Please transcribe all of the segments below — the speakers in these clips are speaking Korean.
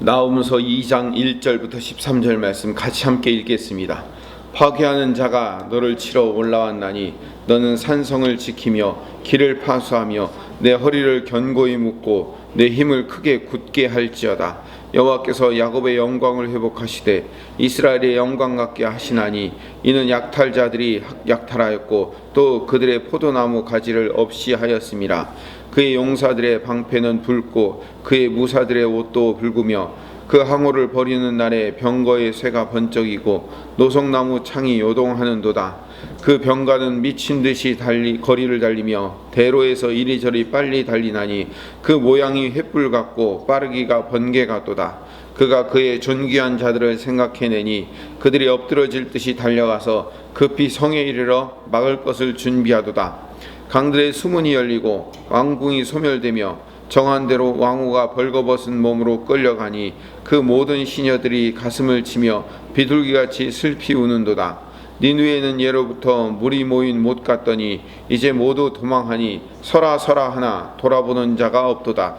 나오면서 2장 1절부터 13절 말씀 같이 함께 읽겠습니다. 파괴하는 자가 너를 치러 올라왔나니 너는 산성을 지키며 길을 파수하며 내 허리를 견고히 묶고 내 힘을 크게 굳게 할지어다. 여호와께서 야곱의 영광을 회복하시되 이스라엘의 영광 같게 하시나니 이는 약탈자들이 약탈하였고 또 그들의 포도나무 가지를 없이 하였음이라. 그의 용사들의 방패는 붉고 그의 무사들의 옷도 붉으며 그 항우를 버리는 날에 병거의 쇠가 번쩍이고 노송나무 창이 요동하는도다. 그 병가는 미친 듯이 달리 거리를 달리며 대로에서 이리저리 빨리 달리나니 그 모양이 횃불 같고 빠르기가 번개 같도다. 그가 그의 존귀한 자들을 생각해내니 그들이 엎드러질 듯이 달려가서 급히 성에 이르러 막을 것을 준비하도다. 강들의 수문이 열리고 왕궁이 소멸되며 정한 대로 왕후가 벌거벗은 몸으로 끌려가니 그 모든 시녀들이 가슴을 치며 비둘기같이 슬피 우는도다. 니누에는 예로부터 물이 모인 못 같더니 이제 모두 도망하니 서라 서라 하나 돌아보는 자가 없도다.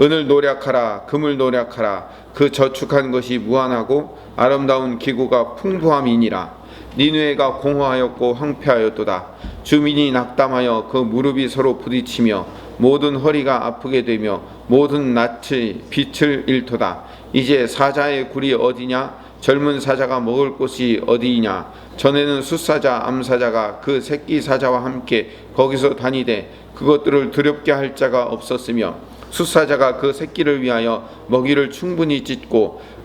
은을 노력하라 금을 노력하라 그 저축한 것이 무한하고 아름다운 기구가 풍부함이니라. 니누에가 공허하였고 황폐하였도다. 주민이 낙담하여 그 무릎이 서로 부딪히며 모든 허리가 아프게 되며 모든 낯이 빛을 잃도다. 이제 사자의 굴이 어디냐? 젊은 사자가 먹을 곳이 어디이냐? 전에는 숫사자, 암사자가 그 새끼 사자와 함께 거기서 다니되 그것들을 두렵게 할 자가 없었으며 숫사자가 그 새끼를 위하여 먹이를 충분히 찢고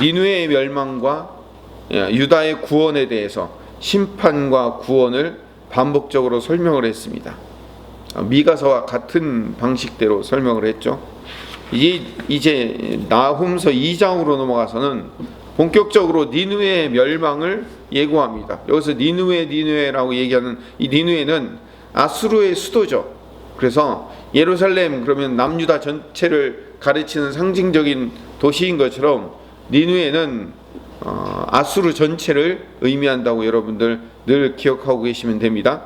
니누의 멸망과 예, 유다의 구원에 대해서 심판과 구원을 반복적으로 설명을 했습니다. 어, 미가서와 같은 방식대로 설명을 했죠. 이 이제 나훔서 2장으로 넘어가서는 본격적으로 니누의 멸망을 예고합니다. 여기서 니누에 니누에라고 얘기하는 이 니누에는 아수르의 수도죠. 그래서 예루살렘 그러면 남유다 전체를 가르치는 상징적인 도시인 것처럼 니누에는 어, 아수르 전체를 의미한다고 여러분들 늘 기억하고 계시면 됩니다.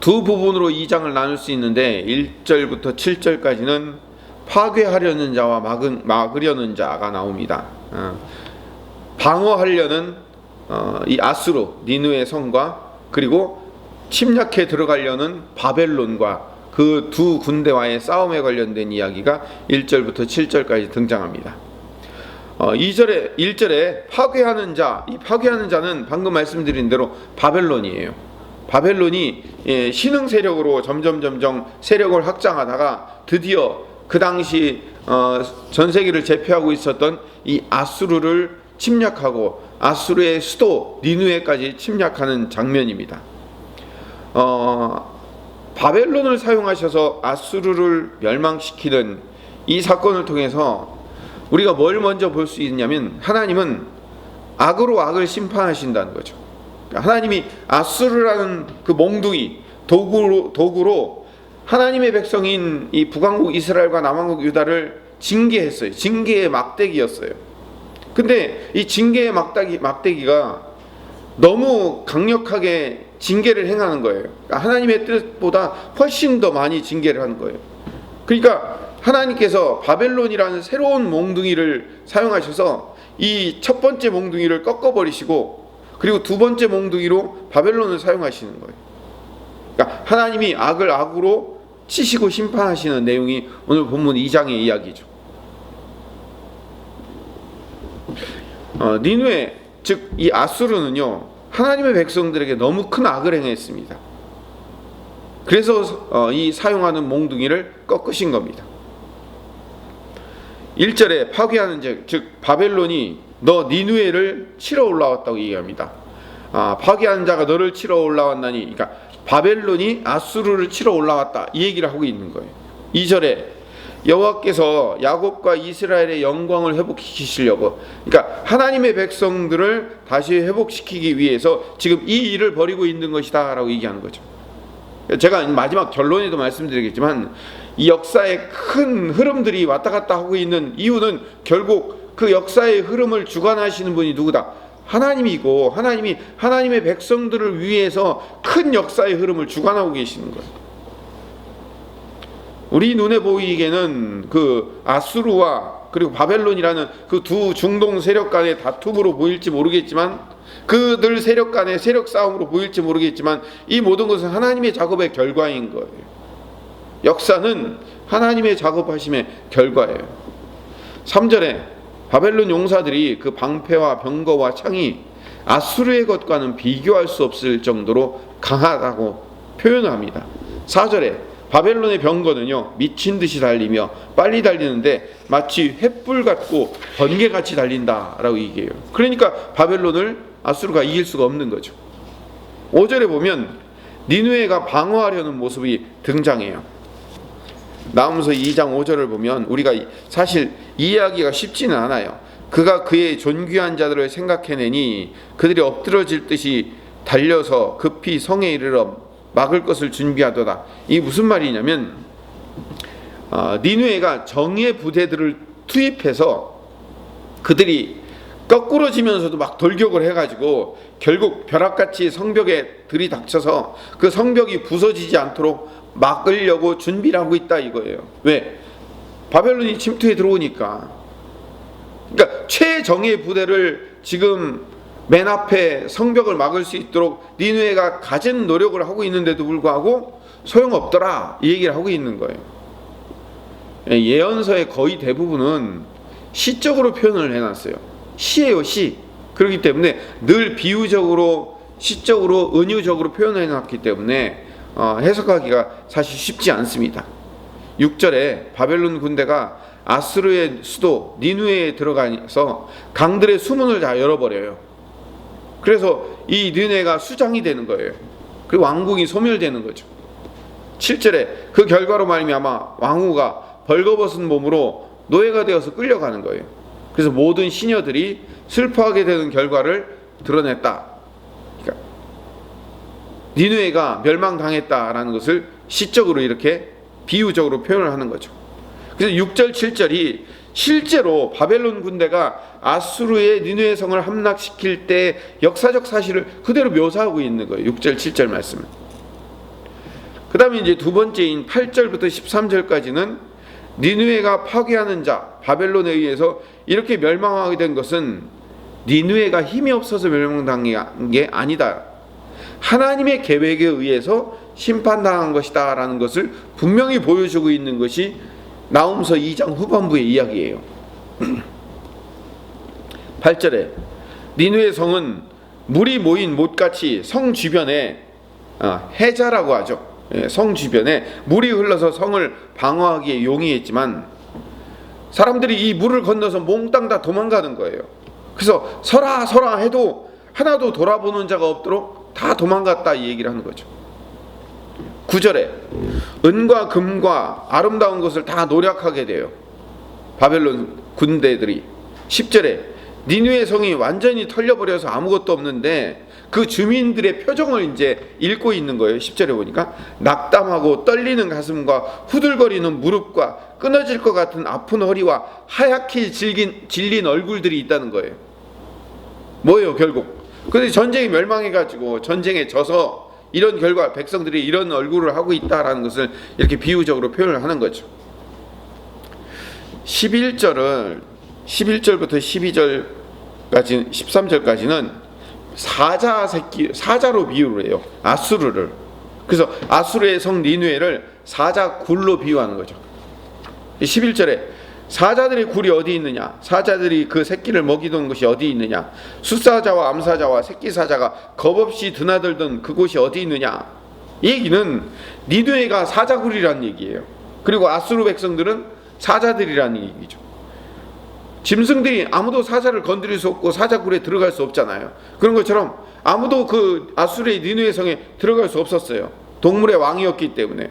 두 부분으로 이 장을 나눌 수 있는데 1절부터 7절까지는 파괴하려는 자와 막은, 막으려는 자가 나옵니다. 어, 방어하려는 어, 이 아수르 니누의 성과 그리고 침략해 들어가려는 바벨론과 그 두 군대와의 싸움에 관련된 이야기가 1절부터 7절까지 등장합니다. 어, 2절에 1절에 파괴하는 자, 이 파괴하는 자는 방금 말씀드린 대로 바벨론이에요. 바벨론이 예, 신흥 세력으로 점점 점점 세력을 확장하다가 드디어 그 당시 어, 전 세계를 제패하고 있었던 이 아수르를 침략하고 아수르의 수도 니누에까지 침략하는 장면입니다. 어, 바벨론을 사용하셔서 아수르를 멸망시키는 이 사건을 통해서 우리가 뭘 먼저 볼 수 있냐면 하나님은 악으로 악을 심판하신다는 거죠. 하나님이 아수르라는 그 몽둥이 도구로 도구로 하나님의 백성인 이 북왕국 이스라엘과 남왕국 유다를 징계했어요. 징계의 막대기였어요. 근데 이 징계의 막대기 막대기가 너무 강력하게 징계를 행하는 거예요. 그러니까 하나님의 뜻보다 훨씬 더 많이 징계를 하는 거예요. 그러니까 하나님께서 바벨론이라는 새로운 몽둥이를 사용하셔서 이 첫 번째 몽둥이를 꺾어버리시고 그리고 두 번째 몽둥이로 바벨론을 사용하시는 거예요. 그러니까 하나님이 악을 악으로 치시고 심판하시는 내용이 오늘 본문 2장의 이야기죠. 어, 니누에 즉 이 아수르는요 하나님의 백성들에게 너무 큰 악을 행했습니다. 그래서 어, 이 사용하는 몽둥이를 꺾으신 겁니다. 1절에 파괴하는 즉, 즉 바벨론이 너 니누에를 치러 올라왔다고 얘기합니다. 아, 파괴한 자가 너를 치러 올라왔나니 그러니까 바벨론이 아수르를 치러 올라왔다 이 얘기를 하고 있는 거예요. 2절에 여호와께서 야곱과 이스라엘의 영광을 회복시키시려고 그러니까 하나님의 백성들을 다시 회복시키기 위해서 지금 이 일을 벌이고 있는 것이다라고 얘기하는 거죠. 제가 마지막 결론에도 말씀드리겠지만 이 역사의 큰 흐름들이 왔다 갔다 하고 있는 이유는 결국 그 역사의 흐름을 주관하시는 분이 누구다? 하나님이고 하나님이 하나님의 백성들을 위해서 큰 역사의 흐름을 주관하고 계시는 거예요. 우리 눈에 보이기에는 그 아수르와 그리고 바벨론이라는 그 두 중동 세력 간의 다툼으로 보일지 모르겠지만 그들 세력 간의 세력 싸움으로 보일지 모르겠지만 이 모든 것은 하나님의 작업의 결과인 거예요. 역사는 하나님의 작업하심의 결과예요. 3절에 바벨론 용사들이 그 방패와 병거와 창이 아수르의 것과는 비교할 수 없을 정도로 강하다고 표현합니다. 4절에 바벨론의 병거는요 미친 듯이 달리며 빨리 달리는데 마치 횃불 같고 번개 같이 달린다라고 얘기해요. 그러니까 바벨론을 아수르가 이길 수가 없는 거죠. 5절에 보면 니누에가 방어하려는 모습이 등장해요. 나무서 2장 5절을 보면 우리가 사실 이해하기가 쉽지는 않아요. 그가 그의 존귀한 자들을 생각해내니 그들이 엎드러질 듯이 달려서 급히 성에 이르러 막을 것을 준비하도다. 이 무슨 말이냐면 어, 니누에가 정예 부대들을 투입해서 그들이 거꾸러지면서도 막 돌격을 해가지고 결국 벼락같이 성벽에 들이닥쳐서 그 성벽이 부서지지 않도록 막으려고 준비를 하고 있다 이거예요. 왜? 바벨론이 침투해 들어오니까. 그러니까 최정예 부대를 지금 맨 앞에 성벽을 막을 수 있도록 니누에가 가진 노력을 하고 있는데도 불구하고 소용없더라 이 얘기를 하고 있는 거예요. 예언서의 거의 대부분은 시적으로 표현을 해놨어요. 시예요 시. 그렇기 때문에 늘 비유적으로 시적으로 은유적으로 표현해 놨기 때문에 어, 해석하기가 사실 쉽지 않습니다. 6절에 바벨론 군대가 아스르의 수도 니누에 들어가서 강들의 수문을 다 열어버려요. 그래서 이 니누에가 수장이 되는 거예요. 그리고 왕궁이 소멸되는 거죠. 7절에 그 결과로 말미암아 왕후가 벌거벗은 몸으로 노예가 되어서 끌려가는 거예요. 그래서 모든 시녀들이 슬퍼하게 되는 결과를 드러냈다. 그러니까 니누에가 멸망당했다라는 것을 시적으로 이렇게 비유적으로 표현을 하는 거죠. 그래서 6절 7절이 실제로 바벨론 군대가 아수르의 니누의 성을 함락시킬 때 역사적 사실을 그대로 묘사하고 있는 거예요. 6절 7절 말씀은. 그 다음에 이제 두 번째인 8절부터 13절까지는 니누에가 파괴하는 자 바벨론에 의해서 이렇게 멸망하게 된 것은 니누에가 힘이 없어서 멸망당한 게 아니다. 하나님의 계획에 의해서 심판당한 것이다라는 것을 분명히 보여주고 있는 것이 나움서 2장 후반부의 이야기예요. 8절에 니누의 성은 물이 모인 못같이 성 주변에 어, 해자라고 하죠. 예, 성 주변에 물이 흘러서 성을 방어하기에 용이했지만 사람들이 이 물을 건너서 몽땅 다 도망가는 거예요. 그래서 서라 서라 해도 하나도 돌아보는 자가 없도록 다 도망갔다 이 얘기를 하는 거죠. 9절에 은과 금과 아름다운 것을 다 노력하게 돼요. 바벨론 군대들이 10절에 니누의 성이 완전히 털려버려서 아무것도 없는데 그 주민들의 표정을 이제 읽고 있는 거예요. 10절에 보니까 낙담하고 떨리는 가슴과 후들거리는 무릎과 끊어질 것 같은 아픈 허리와 하얗게 질긴, 질린 얼굴들이 있다는 거예요. 뭐예요, 결국? 근데 전쟁이 멸망해가지고 전쟁에 져서 이런 결과 백성들이 이런 얼굴을 하고 있다라는 것을 이렇게 비유적으로 표현을 하는 거죠. 11절을 11절부터 12절까지 13절까지는 사자 새끼 사자로 비유를 해요. 아수르를. 그래서 아수르의 성 니누에를 사자 굴로 비유하는 거죠. 11절에 사자들의 굴이 어디 있느냐? 사자들이 그 새끼를 먹이던 것이 어디 있느냐? 숫사자와 암사자와 새끼 사자가 겁없이 드나들던 그곳이 어디 있느냐? 이 얘기는 니누에가 사자굴이라는 얘기예요. 그리고 아수르 백성들은 사자들이라는 얘기죠. 짐승들이 아무도 사자를 건드릴 수 없고 사자굴에 들어갈 수 없잖아요. 그런 것처럼 아무도 그 아수르의 니누의 성에 들어갈 수 없었어요. 동물의 왕이었기 때문에.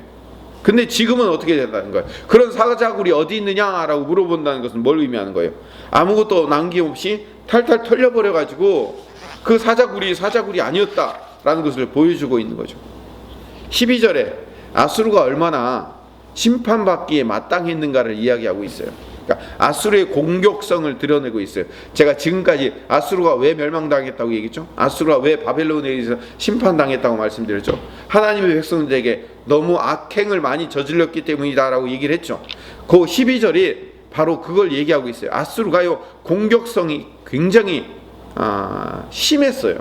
근데 지금은 어떻게 된다는 거예요? 그런 사자굴이 어디 있느냐라고 물어본다는 것은 뭘 의미하는 거예요? 아무것도 남김없이 탈탈 털려버려 가지고 그 사자굴이 사자굴이 아니었다라는 것을 보여주고 있는 거죠. 12절에 아수르가 얼마나 심판받기에 마땅했는가를 이야기하고 있어요. 그러니까 아수르의 공격성을 드러내고 있어요. 제가 지금까지 아수르가 왜 멸망당했다고 얘기했죠? 아수르가 왜 바벨론에 의해서 심판당했다고 말씀드렸죠? 하나님의 백성들에게 너무 악행을 많이 저질렀기 때문이다라고 얘기를 했죠. 그 12절이 바로 그걸 얘기하고 있어요. 아수르가요 공격성이 굉장히 아, 심했어요.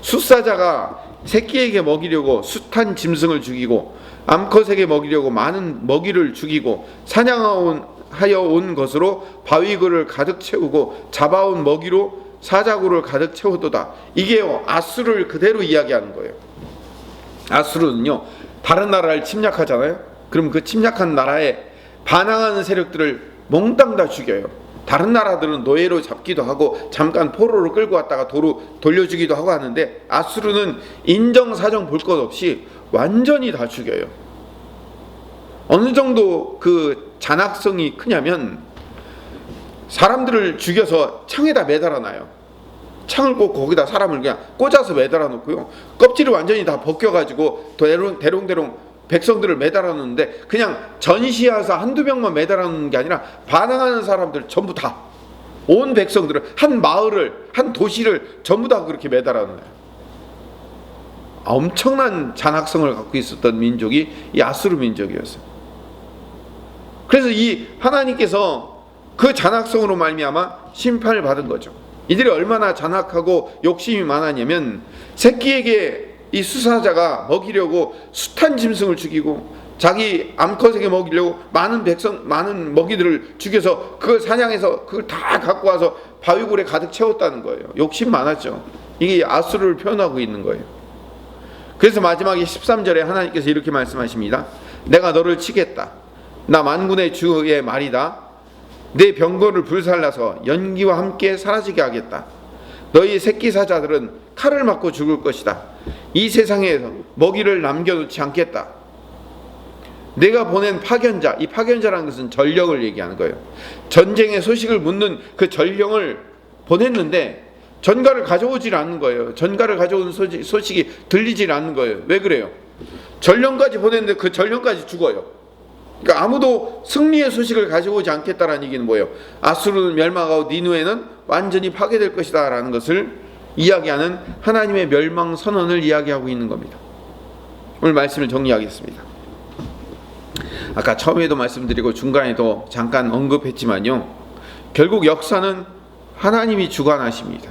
숫사자가 새끼에게 먹이려고 숱한 짐승을 죽이고 암컷에게 먹이려고 많은 먹이를 죽이고 사냥 하여 온 것으로 바위굴을 가득 채우고 잡아온 먹이로 사자굴을 가득 채웠도다. 이게요 아수를 그대로 이야기하는 거예요. 아수르는요 다른 나라를 침략하잖아요. 그럼 그 침략한 나라에 반항하는 세력들을 몽땅 다 죽여요. 다른 나라들은 노예로 잡기도 하고 잠깐 포로로 끌고 왔다가 도로 돌려주기도 하고 하는데 아수르는 인정사정 볼 것 없이 완전히 다 죽여요. 어느 정도 그 잔악성이 크냐면 사람들을 죽여서 창에다 매달아 놔요. 창을 꼭 거기다 사람을 그냥 꽂아서 매달아 놓고요. 껍질을 완전히 다 벗겨가지고 대롱, 대롱대롱 백성들을 매달아 놓는데 그냥 전시해서 한두 명만 매달아 놓는 게 아니라 반항하는 사람들 전부 다 온 백성들을 한 마을을 한 도시를 전부 다 그렇게 매달아 놓아요. 엄청난 잔악성을 갖고 있었던 민족이 이 아수르 민족이었어요. 그래서 이 하나님께서 그 잔악성으로 말미암아 심판을 받은 거죠. 이들이 얼마나 잔악하고 욕심이 많았냐면 새끼에게 이 수사자가 먹이려고 숱한 짐승을 죽이고 자기 암컷에게 먹이려고 많은 백성 많은 먹이들을 죽여서 그걸 사냥해서 그걸 다 갖고 와서 바위굴에 가득 채웠다는 거예요. 욕심 많았죠. 이게 아수르를 표현하고 있는 거예요. 그래서 마지막에 13절에 하나님께서 이렇게 말씀하십니다. 내가 너를 치겠다. 나 만군의 주의 말이다. 내 병거를 불살라서 연기와 함께 사라지게 하겠다. 너희 새끼 사자들은 칼을 맞고 죽을 것이다. 이 세상에서 먹이를 남겨놓지 않겠다. 내가 보낸 파견자, 이 파견자라는 것은 전령을 얘기하는 거예요. 전쟁의 소식을 묻는 그 전령을 보냈는데 전가를 가져오질 않는 거예요. 전가를 가져온 소식, 소식이 들리질 않는 거예요. 왜 그래요? 전령까지 보냈는데 그 전령까지 죽어요. 그러니까 아무도 승리의 소식을 가져오지 않겠다라는 얘기는 뭐예요? 아수르는 멸망하고 니누에는 완전히 파괴될 것이다라는 것을 이야기하는 하나님의 멸망 선언을 이야기하고 있는 겁니다. 오늘 말씀을 정리하겠습니다. 아까 처음에도 말씀드리고 중간에도 잠깐 언급했지만요. 결국 역사는 하나님이 주관하십니다.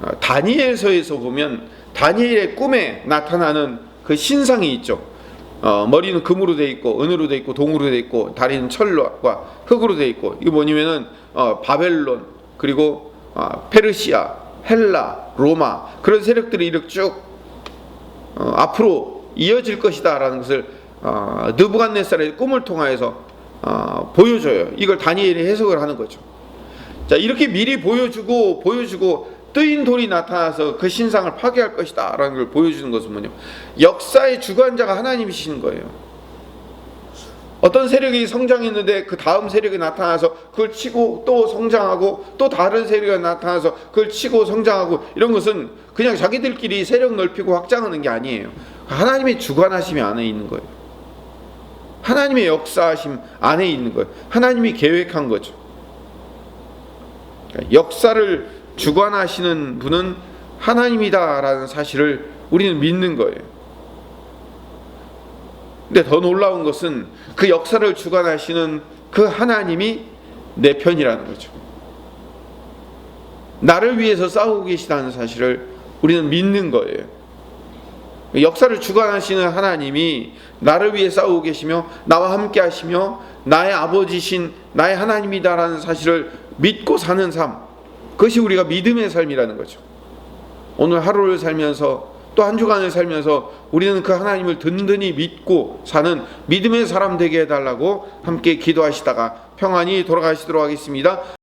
어, 다니엘서에서 보면 다니엘의 꿈에 나타나는 그 신상이 있죠. 어, 머리는 금으로 돼 있고 은으로 돼 있고 동으로 돼 있고 다리는 철과 흙으로 돼 있고 이거 뭐냐면은 어, 바벨론 그리고 어, 페르시아, 헬라, 로마 그런 세력들이 이렇게 쭉 어, 앞으로 이어질 것이다라는 것을 어, 느부갓네살의 꿈을 통하여서 어, 보여줘요. 이걸 다니엘이 해석을 하는 거죠. 자 이렇게 미리 보여주고 보여주고 뜨인 돌이 나타나서 그 신상을 파괴할 것이다 라는 걸 보여주는 것은 뭐냐 역사의 주관자가 하나님이시는 거예요. 어떤 세력이 성장했는데 그 다음 세력이 나타나서 그걸 치고 또 성장하고 또 다른 세력이 나타나서 그걸 치고 성장하고 이런 것은 그냥 자기들끼리 세력 넓히고 확장하는 게 아니에요. 하나님의 주관하심이 안에 있는 거예요. 하나님의 역사하심 안에 있는 거예요. 하나님이 계획한 거죠. 그러니까 역사를 주관하시는 분은 하나님이다라는 사실을 우리는 믿는 거예요. 근데 더 놀라운 것은 그 역사를 주관하시는 그 하나님이 내 편이라는 거죠. 나를 위해서 싸우고 계시다는 사실을 우리는 믿는 거예요. 역사를 주관하시는 하나님이 나를 위해 싸우고 계시며 나와 함께 하시며 나의 아버지신 나의 하나님이다라는 사실을 믿고 사는 삶. 그것이 우리가 믿음의 삶이라는 거죠. 오늘 하루를 살면서 또 한 주간을 살면서 우리는 그 하나님을 든든히 믿고 사는 믿음의 사람 되게 해달라고 함께 기도하시다가 평안히 돌아가시도록 하겠습니다.